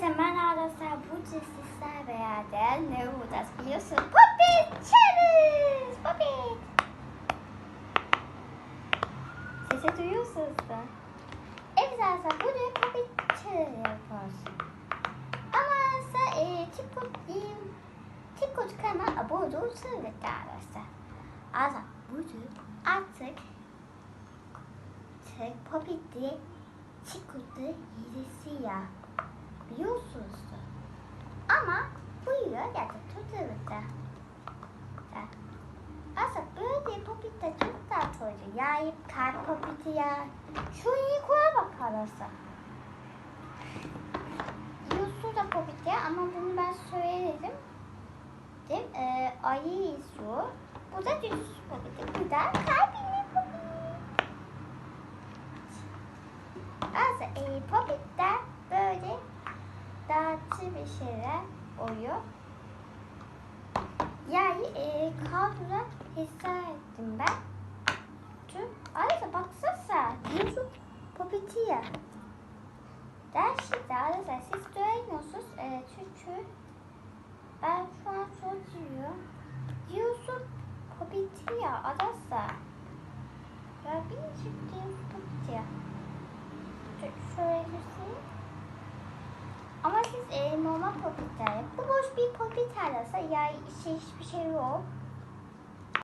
Herkese merhaba arkadaşlar. Bu sizler beraber ne yapacağız biliyorsun? Puppet Challenge! Puppet! Sesi duyuyorsunuz da. Evet arkadaşlar bugün Puppet Challenge yapıyoruz. Ama sen e, TikTok, e, TikTok kanalına abone olursanız arkadaşlar. Arkadaşlar bugün artık Tek Puppet diye TikTok'ta yedisi ya. Da. Ama yıl ya da tutulurdu. Aslında böyle popite çok daha çoğu. Yani kar popiti ya. Şu iyi koya bakarsa. Yusu da popiti ama bunu ben söyledim. Değil? Ee, ayı su. Bu da düz popiti. Bu da kalbinin popiti. Az e, böyle dağıtı bir şeyler oluyor. Yani e, kadroda hissettim ben. Tüm, ayrıca baksana Yusuf popiti ya. Gerçekten arkadaşlar siz göremiyorsunuz e, çünkü ben şu an soruyorum. Yusuf popiti ya arkadaşlar. Ya bir çıktı popiti ya. Popitler. Bu boş bir popit arası. Yani içi hiçbir şey yok.